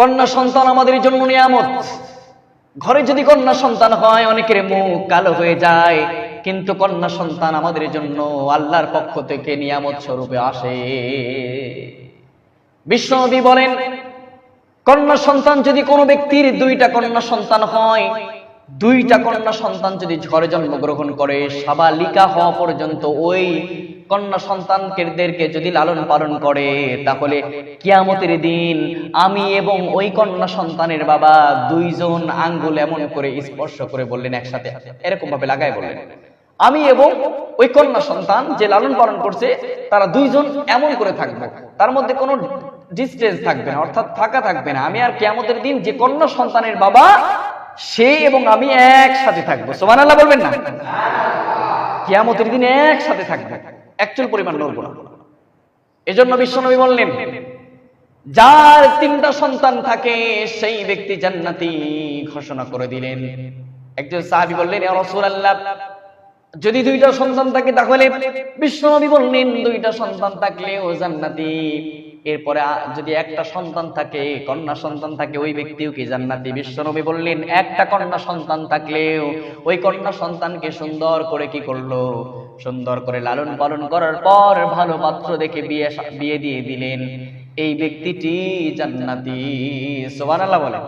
কন্যা সন্তান আমাদের জন্য নিয়ামত। ঘরে যদি কন্যা সন্তান হয়, অনেকের মুখ কালো হয়ে যায়। কিন্তু কন্যা সন্তান আমাদের জন্য আল্লাহর পক্ষ থেকে নিয়ামত স্বরূপে আসে। বিশ্বনবী বলেন, কন্যা সন্তান যদি কোনো ব্যক্তির দুইটা কন্যা সন্তান হয়, দুইটা কন্যা সন্তান যদি ঘরে জন্মগ্রহণ করে, সাবালিকা হওয়া পর্যন্ত ওই কন্যা সন্তানদেরকে যদি লালন পালন করে, তাহলে কিয়ামতের দিন আমি এবং ওই কন্যা সন্তানের বাবা দুইজন আঙ্গুল এমন করে স্পর্শ করে বললেন একসাথে। এরকম ভাবে লাগায় বললেন। আমি এবং ওই কন্যা সন্তান যে লালন পালন করছে, তারা দুইজন এমন করে থাকবে। তার মধ্যে কোনো ডিস্টেন্স থাকবে না, অর্থাৎ ফাঁকা থাকবে না। আমি আর কেয়ামতের দিন যে কন্যা সন্তানের বাবা, সে এবং আমি একসাথে থাকব। সোমান আল্লাহ বলবেন না? কেয়ামতের দিন একসাথে থাকবে। একচুল পরিমাণ নড়বো না এজন্য বিশ্বনবী বললেন যার তিনটা সন্তান থাকে সেই ব্যক্তি জান্নাতি ঘোষণা করে দিলেন। একজন সাহাবী বললেন ইয়া রাসূলুল্লাহ যদি দুইটা সন্তান থাকে তাহলে বিশ্বনবী বললেন দুইটা সন্তান থাকলে ও জান্নাতি। এরপরে যদি একটা সন্তান থাকে কন্যা সন্তান থাকে ওই ব্যক্তিও কি জান্নাতি? বিশ্বনবী বললেন একটা কন্যা সন্তান থাকলেও ওই কন্যা সন্তানকে সুন্দর করে কি করল? সুন্দর করে লালন পালন করার পর ভালো পাত্র দেখে বিয়ে বিয়ে দিয়ে দিলেন। এই ব্যক্তিটি জান্নাতি। সুবহানাল্লাহ বলে।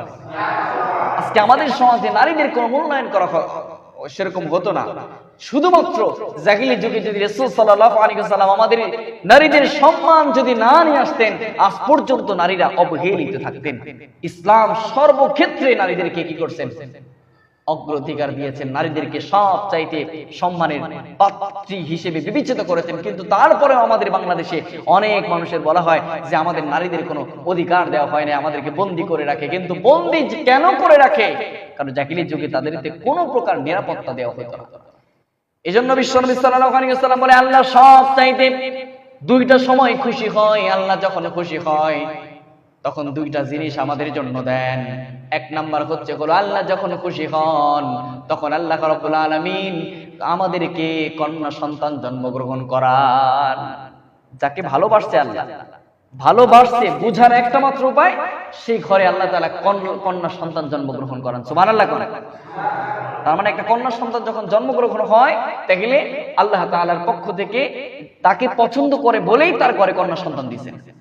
আজকে আমাদের সমাজে নারীদের কোনো মূল্যায়ন করা সেরকম হতো না। শুধুমাত্র জাহিলি যুগে যদি রাসূল সাল্লাল্লাহু আলাইহি ওয়াসাল্লাম আমাদের নারীদের সম্মান যদি না নিয়ে আসতেন, আজ পর্যন্ত নারীরা অবহেলিত থাকতেন। ইসলাম সর্বক্ষেত্রে নারীদেরকে কি করছেন? অগ্রাধিকার দিয়েছেন। নারীদেরকে সব চাইতে সম্মানের পাত্রী হিসেবে বিবেচিত করেছেন। কিন্তু তারপরেও আমাদের বাংলাদেশে অনেক মানুষের বলা হয় যে আমাদের নারীদের কোনো অধিকার দেওয়া হয় না আমাদেরকে বন্দি করে রাখে। কিন্তু বন্দি কেন করে রাখে? কারণ জাকিলির যুগে তাদেরকে কোনো প্রকার নিরাপত্তা দেওয়া হতো না। এজন্য বিশ্বনবী সাল্লাল্লাহু ওয়াসাল্লাম বলে, আল্লাহ সব চাইতে দুইটা সময় খুশি হয়, আল্লাহ যখন খুশি হয়, তখন দুইটা জিনিস আমাদের জন্য দেন। এক নাম্বার হচ্ছে হলো আল্লাহ যখন খুশি হন, তখন আল্লাহ রাব্বুল আলামিন আমাদেরকে কন্যা সন্তান জন্মগ্রহণ করান। যাকে ভালোবাসছে আল্লাহ, ভালোবাসছে বুঝার একটা মাত্র উপায়, সেই ঘরে আল্লাহ তালা কন্যা- সন্তান জন্মগ্রহণ করান। আল্লাহ করেন তার মানে একটা কন্যা সন্তান যখন জন্মগ্রহণ হয়, তাহলে আল্লাহ তাআলার পক্ষ থেকে তাকে পছন্দ করে বলেই তার ঘরে কন্যা সন্তান দিয়েছেন।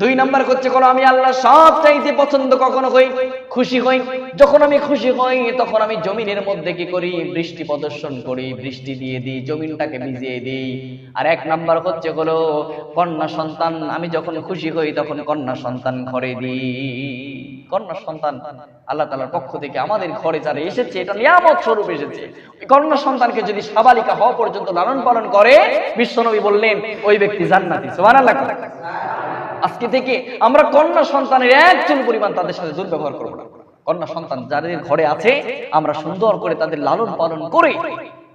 দুই নাম্বার হচ্ছে কোনো আমি আল্লাহ সব চাইতে পছন্দ কখনো হই খুশি হই। যখন আমি খুশি হই, তখন আমি জমিনের মধ্যে কি করি? বৃষ্টি প্রদর্শন করি, বৃষ্টি দিয়ে দিই, জমিনটাকে ভিজিয়ে দিই। আর এক নাম্বার হচ্ছে হলো কন্যা সন্তান, আমি যখন খুশি হই, তখন কন্যা সন্তান ঘরে দিই। কন্যা সন্তান, আল্লাহ তালার পক্ষ থেকে আমাদের ঘরে যারা এসেছে, এটা নিয়ামত স্বরূপ এসেছে। কন্যা সন্তানকে যদি সাবালিকা হওয়া পর্যন্ত লালন পালন করে, বিশ্বনবী বললেন, ওই ব্যক্তি জান্নাতি, সুবহানাল্লাহ আজকে থেকে আমরা কন্যা সন্তানের একজন পরিমাণ তাদের সাথে দুর্ব্যবহার করব না। কন্যা সন্তান যাদের ঘরে আছে, আমরা সুন্দর করে তাদের লালন পালন করে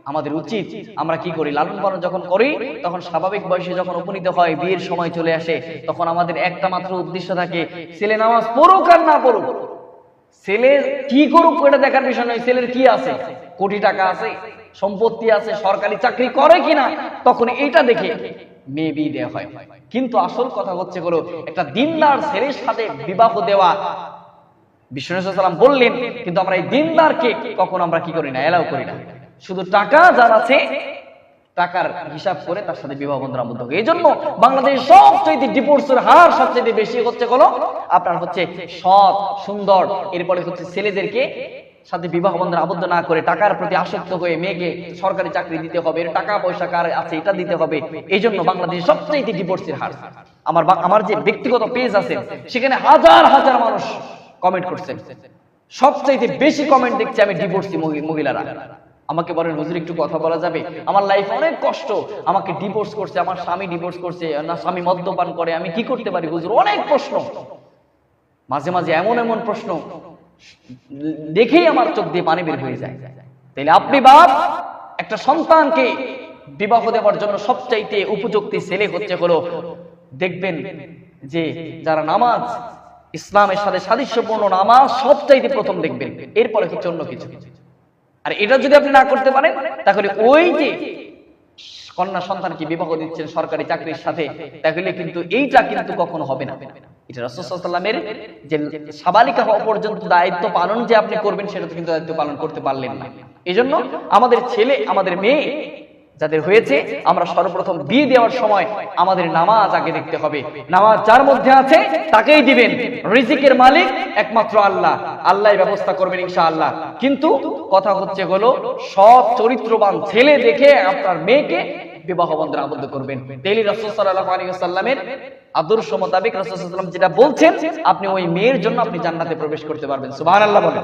আমাদের উচিত আমরা কি করি? লালন পালন যখন করি, তখন স্বাভাবিক বয়সে যখন উপনীত হয়, বিয়ের সময় চলে আসে, তখন আমাদের একটা মাত্র উদ্দেশ্য থাকে, ছেলে নামাজ পড়ুক আর না পড়ুক। ছেলে কি করুক, এটা দেখার বিষয় নয়, ছেলের কি আছে, কোটি টাকা আছে, সম্পত্তি আছে, সরকারি চাকরি করে কিনা, তখন এটা দেখে মেয়ে বিয়ে দেওয়া হয়। কিন্তু আসল কথা হচ্ছে হলো, একটা দিনদার ছেলের সাথে বিবাহ দেওয়া। বিশ্বনাথ বললেন, কিন্তু আমরা এই দিনদারকে কখন আমরা কি করি না এলাও করি না। শুধু টাকা যার আছে, টাকার হিসাব করে তার সাথে বিবাহ বন্ধন আবদ্ধ এই জন্য বাংলাদেশ সবচেয়ে ডিভোর্সের হার সবচেয়ে বেশি হচ্ছে হলো, আপনার হচ্ছে সৎ, সুন্দর, এরপরে হচ্ছে ছেলেদেরকে সাথে বিবাহ বন্ধন আবদ্ধ না করে টাকার প্রতি আসক্ত হয়ে মেয়েকে সরকারি চাকরি দিতে হবে টাকা পয়সা কার আছে এটা দিতে হবে এই জন্য বাংলাদেশ সবচেয়ে ডিভোর্সের হার। আমার আমার যে ব্যক্তিগত পেজ আছে, সেখানে হাজার হাজার মানুষ কমেন্ট করছেন সবচাইতে বেশি কমেন্ট দেখছি আমি ডিভোর্সি মহিলারা। আমাকে বলেন, হুজুর, একটু কথা বলা যাবে? আমার লাইফ অনেক কষ্ট। আমাকে ডিভোর্স করছে, আমার স্বামী ডিভোর্স করছে, না স্বামী মদ্যপান করে, আমি কি করতে পারি হুজুর? অনেক প্রশ্ন। মাঝে মাঝে এমন এমন প্রশ্ন। দেখেই আমার চোখ দিয়ে পানি বের হয়ে যায়। তাইলে আপনি বাপ, একটা সন্তানকে বিবাহ দেওয়ার জন্য সবচাইতে উপযুক্ত ছেলে হচ্ছে হলো, দেখবেন যে যারা নামাজ, ইসলামের সাথে সাদৃশ্যপূর্ণ নামাজ সবচাইতে প্রথম দেখবেন, এরপরে হচ্ছে অন্য কিছু। আর এটা যদি আপনি না করতে পারেন, তাহলে ওই যে কন্যা সন্তানকে বিবাহ দিচ্ছেন সরকারি চাকরির সাথে? তাহলে কিন্তু এইটা কিন্তু কখনো হবে না। এটা রসুলামের যে সাবালিকা হওয়া পর্যন্ত দায়িত্ব পালন যে আপনি করবেন, সেটা তো কিন্তু দায়িত্ব পালন করতে পারলেন না। এই জন্য আমাদের ছেলে, আমাদের মেয়ে যাদের হয়েছে, আমরা সর্বপ্রথম বিয়ে দেওয়ার সময় আমাদের নামাজ আগে দেখতে হবে। নামাজ যার মধ্যে আছে, তাকেই দিবেন। রিজিকের মালিক একমাত্র আল্লাহ। আল্লাহ ব্যবস্থা করবেন ইনশাআল্লাহ। কিন্তু কথা হচ্ছে হলো, সৎ চরিত্রবান ছেলে দেখে আপনার মেয়েকে বিবাহ বন্ধনে আবদ্ধ করবেন। তেলি রসুল আলাইহি আদর্শ মোতাবেক রাসূল যেটা বলছেন, আপনি ওই মেয়ের জন্য আপনি জান্নাতে প্রবেশ করতে পারবেন। আল্লাহ বলেন।